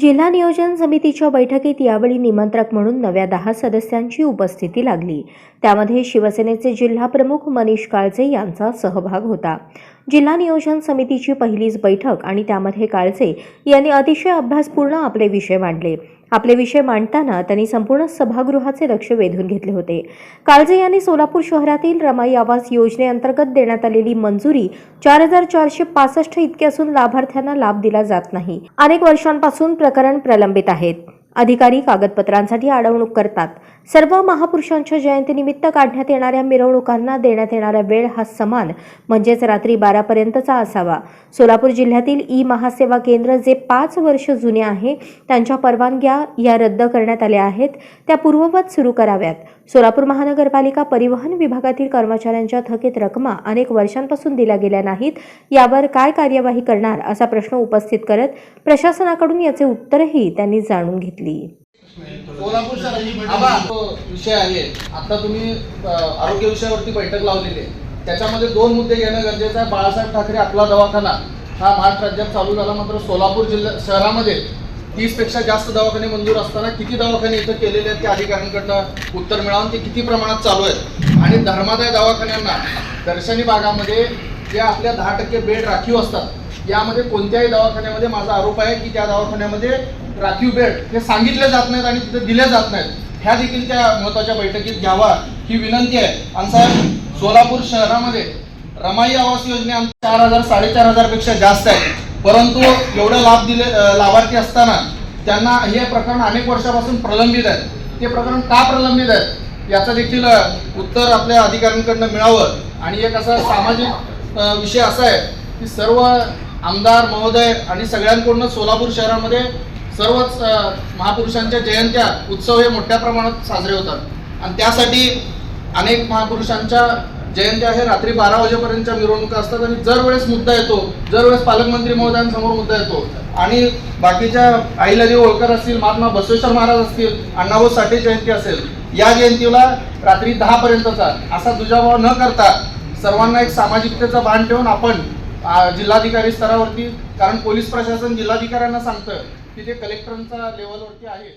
जिल्हा नियोजन समितीच्या बैठकीत यावेळी निमंत्रक म्हणून नव्या दहा सदस्यांची उपस्थिती लागली. त्यामध्ये शिवसेनेचे जिल्हा प्रमुख मनीष काळजे यांचा सहभाग होता. जिल्हा नियोजन समितीची पहिलीच बैठक आणि त्यामध्ये काळजे यांनी अतिशय अभ्यासपूर्ण आपले विषय मांडले. आपले विषय मांडताना त्यांनी संपूर्ण सभागृहाचे लक्ष वेधून घेतले होते. काळजे यांनी सोलापूर शहरातील रमाई आवास योजनेअंतर्गत देण्यात आलेली मंजुरी चार हजार चारशे पासष्ट इतकी असून लाभार्थ्यांना लाभ दिला जात नाही. अनेक वर्षांपासून प्रकरण प्रलंबित आहेत. अधिकारी कागदपत्रांसाठी अडवणूक करतात. सर्व महापुरुषांच्या जयंतीनिमित्त काढण्यात येणाऱ्या मिरवणुकांना देण्यात येणारा वेळ हा समान म्हणजेच रात्री बारापर्यंतचा असावा. सोलापूर जिल्ह्यातील ई महासेवा केंद्र जे पाच वर्ष जुने आहे त्यांच्या परवानग्या या रद्द करण्यात आल्या आहेत. त्या पूर्ववत सुरू कराव्यात. सोलापूर महानगरपालिका परिवहन विभागातील कर्मचाऱ्यांच्या थकीत रकमा अनेक वर्षांपासून दिल्या गेल्या नाहीत. यावर काय कार्यवाही करणार असा प्रश्न उपस्थित करत प्रशासनाकडून याचे उत्तरही त्यांनी जाणून घेतले. आबा तो विषय आहे. आता तुम्ही आरोग्य विषयावरती बैठक लावलेली आहे. त्याच्यामध्ये दोन मुद्दे घेणं गरजेचं आहे. बाळासाहेब ठाकरे आपला दवाखाना. हा महाराष्ट्र राज्यात चालू झाला मात्र सोलापूर जिल्हा शहरामध्ये तीसपेक्षा जास्त दवाखाने मंजूर असताना किती दवाखाने इथं केलेले आहेत त्या अधिकाऱ्यांकडनं उत्तर मिळावून ते किती प्रमाणात चालू आहेत? आणि धर्मादाय दवाखान्यांना दर्शनी भागामध्ये जे आपल्या दहा टक्के बेड राखीव असतात यामध्ये कोणत्याही दवाखान्यामध्ये माझा आरोप आहे की त्या दवाखान्यामध्ये राखीव बेड हे सांगितले जात नाहीत आणि तिथे दिले जात नाहीत. ह्या देखील त्या महत्त्वाच्या बैठकीत घ्यावा ही विनंती आहे. आणि साहेब सोलापूर शहरामध्ये रमाई आवास योजने चार हजार साडेचार हजारपेक्षा जास्त आहे परंतु एवढे लाभ दिले लाभार्थी असताना त्यांना हे प्रकरण अनेक वर्षापासून प्रलंबित आहे ते प्रकरण का प्रलंबित आहे याचं देखील उत्तर आपल्या अधिकाऱ्यांकडनं मिळावं. आणि एक असा सामाजिक विषय असा आहे की सर्व आमदार महोदय आणि सगळ्यांकडून सोलापूर शहरामध्ये सर्वच महापुरुषांच्या जयंत्या उत्सव हे मोठ्या प्रमाणात साजरे होतात. आणि त्यासाठी अनेक महापुरुषांच्या जयंत्या हे रात्री बारा वाजेपर्यंतच्या मिरवणुका असतात आणि जर वेळेस मुद्दा येतो. जर वेळेस पालकमंत्री महोदयांसमोर मुद्दा येतो. आणि बाकीच्या अहिल्यादेवी होळकर असतील महात्मा बसवेश्वर महाराज असतील अण्णाभाऊ साठे जयंती असेल या जयंतीला रात्री दहा पर्यंतचा असा दुजाभाव न करता सर्वांना एक सामाजिकतेचा भान ठेवून आपण जिल्हाधिकारी स्तरावरती कारण पोलीस प्रशासन जिल्हाधिकाऱ्यांना सांगतं की ते कलेक्टरांचा लेवलवरती आहे